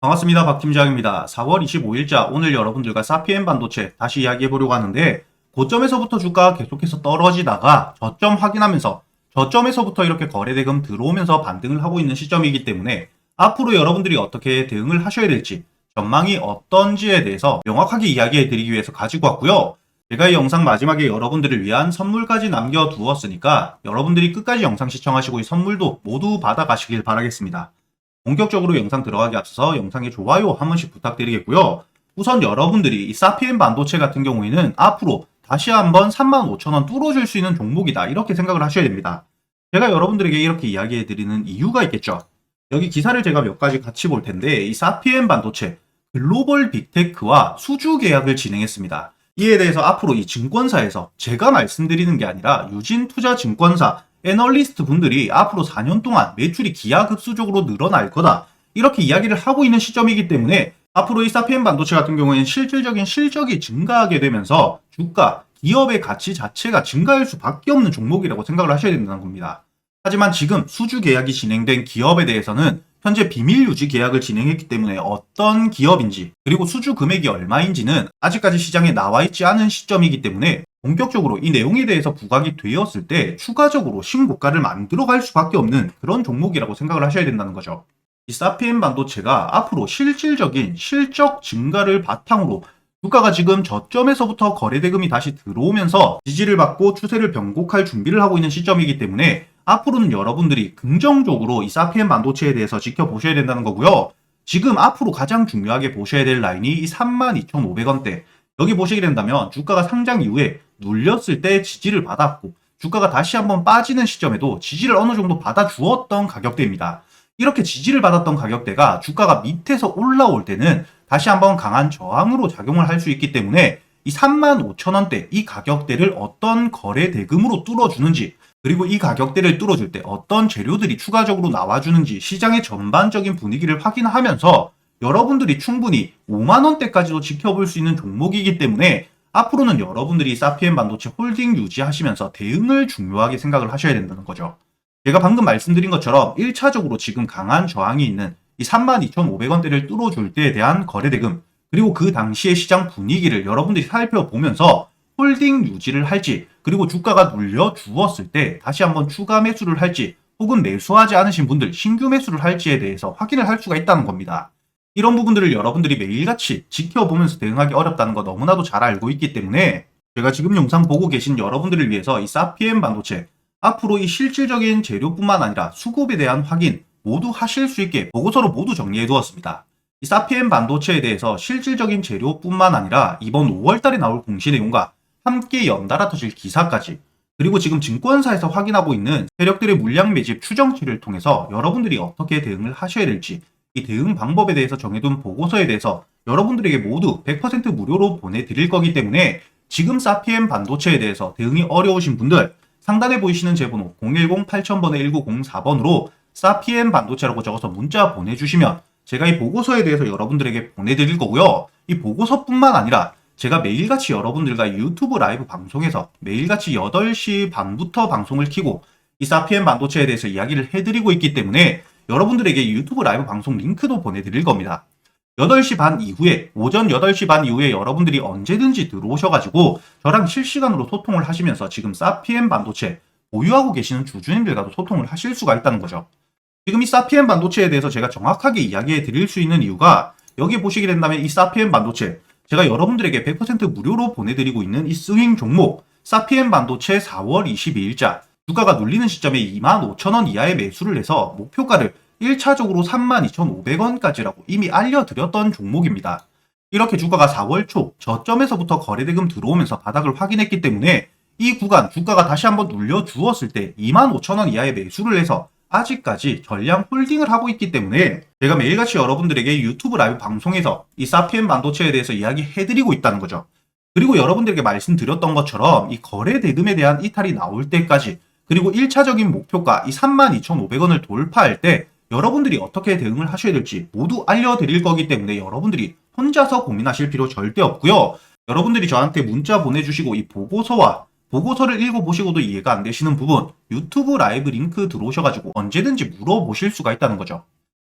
반갑습니다. 박 팀장입니다. 4월 25일자 오늘 여러분들과 사피엔 반도체 다시 이야기해 보려고 하는데 고점에서부터 주가가 계속해서 떨어지다가 저점 확인하면서 저점에서부터 이렇게 거래대금 들어오면서 반등을 하고 있는 시점이기 때문에 앞으로 여러분들이 어떻게 대응을 하셔야 될지 전망이 어떤지에 대해서 명확하게 이야기해 드리기 위해서 가지고 왔고요. 제가 이 영상 마지막에 여러분들을 위한 선물까지 남겨두었으니까 여러분들이 끝까지 영상 시청하시고 이 선물도 모두 받아가시길 바라겠습니다. 본격적으로 영상 들어가기 앞서서 영상에 좋아요 한 번씩 부탁드리겠고요. 우선 여러분들이 이 사피엔 반도체 같은 경우에는 앞으로 다시 한번 35,000원 뚫어줄 수 있는 종목이다. 이렇게 생각을 하셔야 됩니다. 제가 여러분들에게 이렇게 이야기해 드리는 이유가 있겠죠. 여기 기사를 제가 몇 가지 같이 볼 텐데 이 사피엔 반도체 글로벌 빅테크와 수주 계약을 진행했습니다. 이에 대해서 앞으로 이 증권사에서 제가 말씀드리는 게 아니라 유진투자증권사 애널리스트 분들이 앞으로 4년 동안 매출이 기하급수적으로 늘어날 거다. 이렇게 이야기를 하고 있는 시점이기 때문에 앞으로 이 사피엔 반도체 같은 경우에는 실질적인 실적이 증가하게 되면서 주가, 기업의 가치 자체가 증가할 수밖에 없는 종목이라고 생각을 하셔야 된다는 겁니다. 하지만 지금 수주 계약이 진행된 기업에 대해서는 현재 비밀 유지 계약을 진행했기 때문에 어떤 기업인지 그리고 수주 금액이 얼마인지는 아직까지 시장에 나와 있지 않은 시점이기 때문에 본격적으로 이 내용에 대해서 부각이 되었을 때 추가적으로 신고가를 만들어 갈 수밖에 없는 그런 종목이라고 생각을 하셔야 된다는 거죠. 이 사피엔 반도체가 앞으로 실질적인 실적 증가를 바탕으로 주가가 지금 저점에서부터 거래대금이 다시 들어오면서 지지를 받고 추세를 변곡할 준비를 하고 있는 시점이기 때문에 앞으로는 여러분들이 긍정적으로 이 사피엔 반도체에 대해서 지켜보셔야 된다는 거고요. 지금 앞으로 가장 중요하게 보셔야 될 라인이 이 32,500원대. 여기 보시게 된다면 주가가 상장 이후에 눌렸을 때 지지를 받았고 주가가 다시 한번 빠지는 시점에도 지지를 어느 정도 받아주었던 가격대입니다. 이렇게 지지를 받았던 가격대가 주가가 밑에서 올라올 때는 다시 한번 강한 저항으로 작용을 할 수 있기 때문에 이 35,000원대 이 가격대를 어떤 거래 대금으로 뚫어주는지 그리고 이 가격대를 뚫어줄 때 어떤 재료들이 추가적으로 나와주는지 시장의 전반적인 분위기를 확인하면서 여러분들이 충분히 5만원대까지도 지켜볼 수 있는 종목이기 때문에 앞으로는 여러분들이 사피엔 반도체 홀딩 유지하시면서 대응을 중요하게 생각을 하셔야 된다는 거죠. 제가 방금 말씀드린 것처럼 1차적으로 지금 강한 저항이 있는 이 32,500원대를 뚫어줄 때에 대한 거래대금 그리고 그 당시의 시장 분위기를 여러분들이 살펴보면서 홀딩 유지를 할지 그리고 주가가 눌려 주었을 때 다시 한번 추가 매수를 할지 혹은 매수하지 않으신 분들 신규 매수를 할지에 대해서 확인을 할 수가 있다는 겁니다. 이런 부분들을 여러분들이 매일같이 지켜보면서 대응하기 어렵다는 거 너무나도 잘 알고 있기 때문에 제가 지금 영상 보고 계신 여러분들을 위해서 이 사피엔 반도체 앞으로 이 실질적인 재료뿐만 아니라 수급에 대한 확인 모두 하실 수 있게 보고서로 모두 정리해 두었습니다. 이 사피엔 반도체에 대해서 실질적인 재료뿐만 아니라 이번 5월달에 나올 공시 내용과 함께 연달아 터질 기사까지 그리고 지금 증권사에서 확인하고 있는 세력들의 물량 매집 추정치를 통해서 여러분들이 어떻게 대응을 하셔야 될지 이 대응 방법에 대해서 정해둔 보고서에 대해서 여러분들에게 모두 100% 무료로 보내드릴 거기 때문에 지금 사피엔 반도체에 대해서 대응이 어려우신 분들 상단에 보이시는 제 번호 010-8000번에 1904번으로 사피엔 반도체라고 적어서 문자 보내주시면 제가 이 보고서에 대해서 여러분들에게 보내드릴 거고요. 이 보고서뿐만 아니라 제가 매일같이 여러분들과 유튜브 라이브 방송에서 매일같이 8시 반부터 방송을 키고 이 사피엔 반도체에 대해서 이야기를 해드리고 있기 때문에 여러분들에게 유튜브 라이브 방송 링크도 보내드릴 겁니다. 8시 반 이후에, 오전 8시 반 이후에 여러분들이 언제든지 들어오셔가지고 저랑 실시간으로 소통을 하시면서 지금 사피엔 반도체 보유하고 계시는 주주님들과도 소통을 하실 수가 있다는 거죠. 지금 이 사피엔 반도체에 대해서 제가 정확하게 이야기해 드릴 수 있는 이유가 여기 보시게 된다면 이 사피엔 반도체 제가 여러분들에게 100% 무료로 보내드리고 있는 이 스윙 종목 사피엔 반도체 4월 22일자 주가가 눌리는 시점에 25,000원 이하의 매수를 해서 목표가를 1차적으로 32,500원까지라고 이미 알려드렸던 종목입니다. 이렇게 주가가 4월 초 저점에서부터 거래대금 들어오면서 바닥을 확인했기 때문에 이 구간 주가가 다시 한번 눌려 주었을 때 25,000원 이하의 매수를 해서 아직까지 전량 홀딩을 하고 있기 때문에 제가 매일같이 여러분들에게 유튜브 라이브 방송에서 이 사피엔 반도체에 대해서 이야기해드리고 있다는 거죠. 그리고 여러분들에게 말씀드렸던 것처럼 이 거래 대금에 대한 이탈이 나올 때까지 그리고 1차적인 목표가 이 32,500원을 돌파할 때 여러분들이 어떻게 대응을 하셔야 될지 모두 알려드릴 거기 때문에 여러분들이 혼자서 고민하실 필요 절대 없고요. 여러분들이 저한테 문자 보내주시고 이 보고서와 보고서를 읽어보시고도 이해가 안 되시는 부분 유튜브 라이브 링크 들어오셔가지고 언제든지 물어보실 수가 있다는 거죠.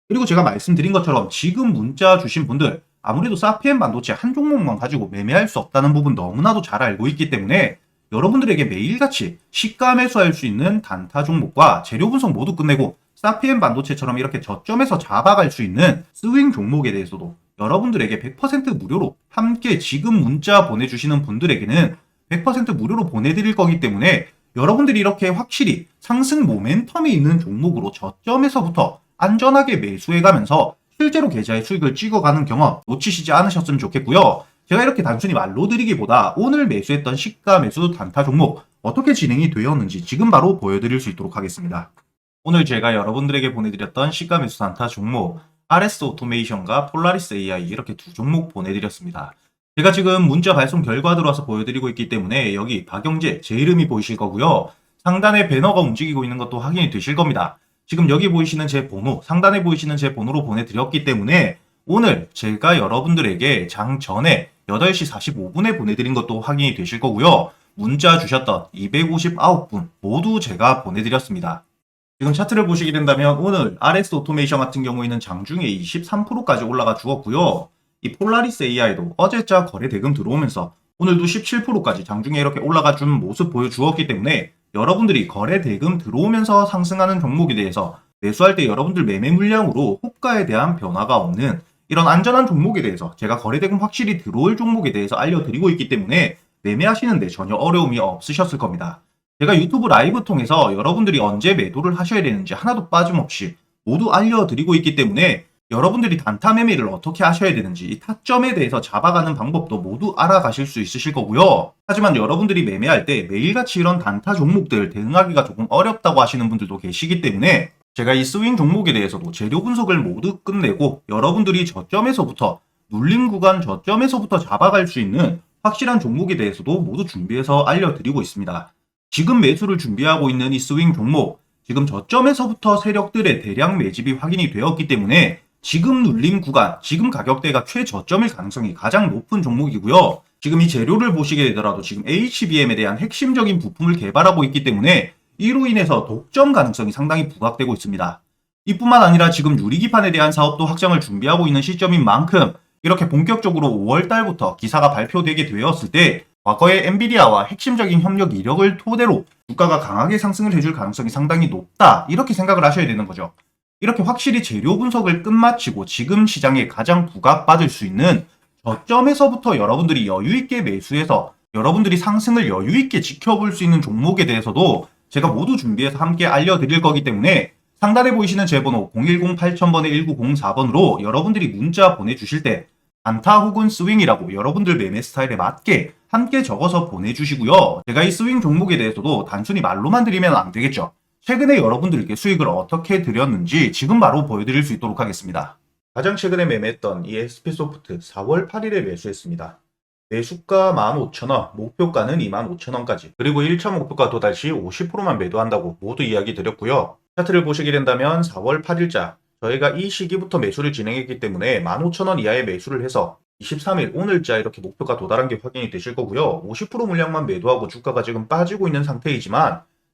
그리고 제가 말씀드린 것처럼 지금 문자 주신 분들 아무래도 사피엔 반도체 한 종목만 가지고 매매할 수 없다는 부분 너무나도 잘 알고 있기 때문에 여러분들에게 매일같이 시가 매수할 수 있는 단타 종목과 재료 분석 모두 끝내고 사피엔 반도체처럼 이렇게 저점에서 잡아갈 수 있는 스윙 종목에 대해서도 여러분들에게 100% 무료로 함께 지금 문자 보내주시는 분들에게는 100% 무료로 보내드릴 거기 때문에 여러분들이 이렇게 확실히 상승 모멘텀이 있는 종목으로 저점에서부터 안전하게 매수해가면서 실제로 계좌에 수익을 찍어가는 경험 놓치시지 않으셨으면 좋겠고요. 제가 이렇게 단순히 말로 드리기보다 오늘 매수했던 시가 매수 단타 종목 어떻게 진행이 되었는지 지금 바로 보여드릴 수 있도록 하겠습니다. 오늘 제가 여러분들에게 보내드렸던 시가 매수 단타 종목 RS 오토메이션과 폴라리스 AI 이렇게 두 종목 보내드렸습니다. 제가 지금 문자 발송 결과 들어와서 보여드리고 있기 때문에 여기 박영재 제 이름이 보이실 거고요. 상단에 배너가 움직이고 있는 것도 확인이 되실 겁니다. 지금 여기 보이시는 제 번호, 상단에 보이시는 제 번호로 보내드렸기 때문에 오늘 제가 여러분들에게 장 전에 8시 45분에 보내드린 것도 확인이 되실 거고요. 문자 주셨던 259분 모두 제가 보내드렸습니다. 지금 차트를 보시게 된다면 오늘 RS 오토메이션 같은 경우에는 장중에 23%까지 올라가 주었고요. 이 폴라리스 AI도 어제자 거래 대금 들어오면서 오늘도 17%까지 장중에 이렇게 올라가 준 모습 보여주었기 때문에 여러분들이 거래 대금 들어오면서 상승하는 종목에 대해서 매수할 때 여러분들 매매 물량으로 호가에 대한 변화가 없는 이런 안전한 종목에 대해서 제가 거래 대금 확실히 들어올 종목에 대해서 알려드리고 있기 때문에 매매하시는데 전혀 어려움이 없으셨을 겁니다. 제가 유튜브 라이브 통해서 여러분들이 언제 매도를 하셔야 되는지 하나도 빠짐없이 모두 알려드리고 있기 때문에 여러분들이 단타 매매를 어떻게 하셔야 되는지 이 타점에 대해서 잡아가는 방법도 모두 알아가실 수 있으실 거고요. 하지만 여러분들이 매매할 때 매일같이 이런 단타 종목들 대응하기가 조금 어렵다고 하시는 분들도 계시기 때문에 제가 이 스윙 종목에 대해서도 재료 분석을 모두 끝내고 여러분들이 저점에서부터 눌림 구간 저점에서부터 잡아갈 수 있는 확실한 종목에 대해서도 모두 준비해서 알려드리고 있습니다. 지금 매수를 준비하고 있는 이 스윙 종목, 지금 저점에서부터 세력들의 대량 매집이 확인이 되었기 때문에 지금 눌림 구간, 지금 가격대가 최저점일 가능성이 가장 높은 종목이고요. 지금 이 재료를 보시게 되더라도 지금 HBM에 대한 핵심적인 부품을 개발하고 있기 때문에 이로 인해서 독점 가능성이 상당히 부각되고 있습니다. 이뿐만 아니라 지금 유리기판에 대한 사업도 확장을 준비하고 있는 시점인 만큼 이렇게 본격적으로 5월 달부터 기사가 발표되게 되었을 때 과거의 엔비디아와 핵심적인 협력 이력을 토대로 주가가 강하게 상승을 해줄 가능성이 상당히 높다 이렇게 생각을 하셔야 되는 거죠. 이렇게 확실히 재료 분석을 끝마치고 지금 시장에 가장 부각받을 수 있는 저점에서부터 여러분들이 여유있게 매수해서 여러분들이 상승을 여유있게 지켜볼 수 있는 종목에 대해서도 제가 모두 준비해서 함께 알려드릴 거기 때문에 상단에 보이시는 제 번호 010-8000번에 1904번으로 여러분들이 문자 보내주실 때 안타 혹은 스윙이라고 여러분들 매매 스타일에 맞게 함께 적어서 보내주시고요. 제가 이 스윙 종목에 대해서도 단순히 말로만 드리면 안 되겠죠. 최근에 여러분들께 수익을 어떻게 드렸는지 지금 바로 보여드릴 수 있도록 하겠습니다. 가장 최근에 매매했던 이 SP소프트 4월 8일에 매수했습니다. 매수가 15,000원, 목표가는 25,000원까지, 그리고 1차 목표가 도달 시 50%만 매도한다고 모두 이야기 드렸고요. 차트를 보시게 된다면 4월 8일자, 저희가 이 시기부터 매수를 진행했기 때문에 15,000원 이하의 매수를 해서 23일 오늘자 이렇게 목표가 도달한 게 확인이 되실 거고요. 50% 물량만 매도하고 주가가 지금 빠지고 있는 상태이지만